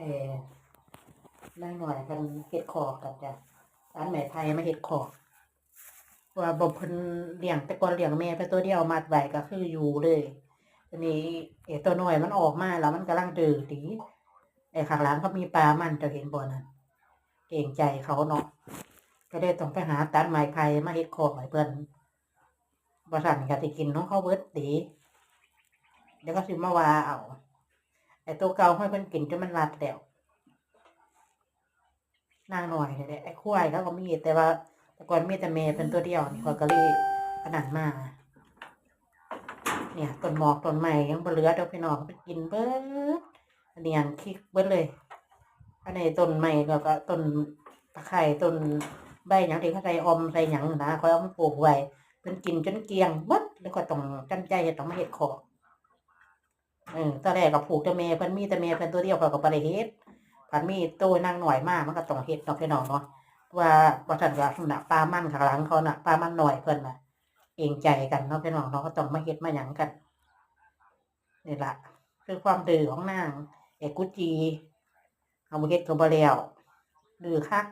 เออนั่งหน่อยกันเฮ็ดคอกกันจ้ะร้านแม่ไทยมาเฮ็ดคอกว่าบ่เพิ่นเลี้ยงแต่ก่อนเลี้ยงแม่ไปตัวเดียวมัดไว้ก็คืออยู่เลยทีนี้ไอ้ตัวหน้อยมันออกมาแล้วมันกำลังดื้อดีไอ้ข้างหลังเขามีปลามันจะเห็นบ่นั่นเกรงใจเขาเนาะก็เลยต้องไปหาตัดไม้ไผ่มาเฮ็ดคอกให้เพิ่นบ่สั่นก็สิกินของเขาเบิดดีเดี๋ยวก็สิมาว่าเอา อ้ตัวเก่าให้เพิ่นกินจนมันรัดแล้วนางหน่อยนี่แหละไอ้ควายแล้วก็มีแต่ว่า แต่ก่อนมีแต่แม่เป็นตัวเดียวนี่ก็ก็เลยขนาดมาเนี่ยต้นหมอกต้นใหม่ยังบ่เหลือเดอกพี่น้องไปกินเบิดอันนี้ยังคิกเบิดเลยอันนี้ต้นใหม่แล้วก็ต้นตะไคร้ต้นใบหยังที่เขาใส่อมใส่หยังนะคอยเอามาปลูกไว้เพิ่นกินจนเกลียงเบิดแล้วก็ต้องจำใจต้องมาเฮ็ดขอ เออตอนแรกก็ผูกแต่แม่เพิ่นมีแต่แม่เพิ่นตัวเดียวเขาก็บ่ได้เฮ็ดพันมีโตนางหน่อยมากมันก็ต้องเฮ็ดเนาะพี่น้องเนาะว่าบ่ทันว่าน่ะปลามันข้างหลังเขาน่ะปลามันหน่อยเพิ่นน่ะเกรงใจกันเนาะพี่น้องเนาะก็ต้องมาเฮ็ดมาหยังกันนี่ละคือความดื้อของนางเอกุจีเอาบ่เฮ็ดก็บ่แล้วดื้อคัก